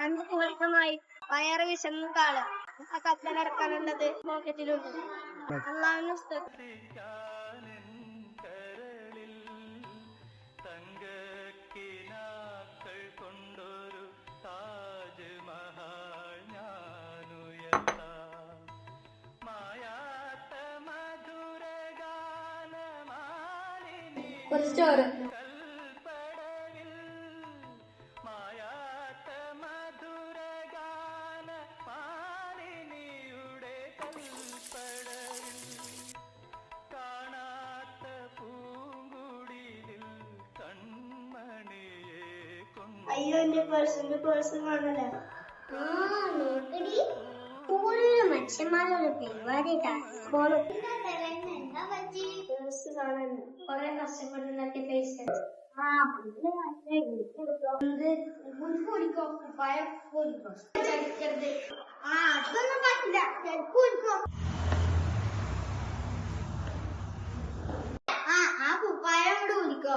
രണ്ട് ദിവസമായി വയറ് വിശന്ന് കാൾ ആ കപ്പലടക്കാനുള്ളത് പോക്കറ്റിലുണ്ട് അള്ളാഹുവിന് കൺമണിയെ ചോറ് അയ്യോ എന്റെ പേഴ്സ് കാണല ഫുള്ള് മനുഷ്യന്മാരുടെ പരിപാടി കാണാൻ കൊറേ പൈസ ആ കുടിക്കോ? പഴം കുടിക്കോ? ചടിക്കരുത് ആ അതൊന്നും പറ്റില്ല. കുടിക്കോ? ആ ആ കുപ്പായം കൂടെ കുടിക്കോ?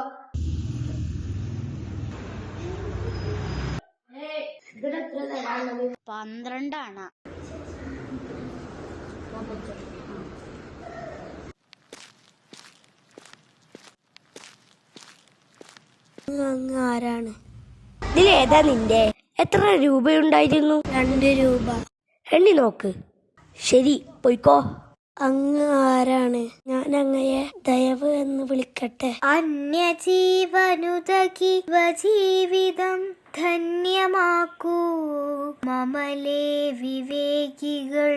ഇവിടെ എത്ര തരാനുള്ളത്? പന്ത്രണ്ടാണ്. അങ്ങ് ആരാണ്? ഇതിലേതാ നിന്റെ? എത്ര രൂപയുണ്ടായിരുന്നു? രണ്ട് രൂപ. എണ്ണി നോക്ക്. ശരി പോയിക്കോ. അങ്ങ് ആരാണ്? ഞാൻ അങ്ങയെ ദയവ് എന്ന് വിളിക്കട്ടെ. അന്യജീവനുതകിവ ജീവിതം ധന്യമാക്കൂ. മമലേ വിവേകികൾ.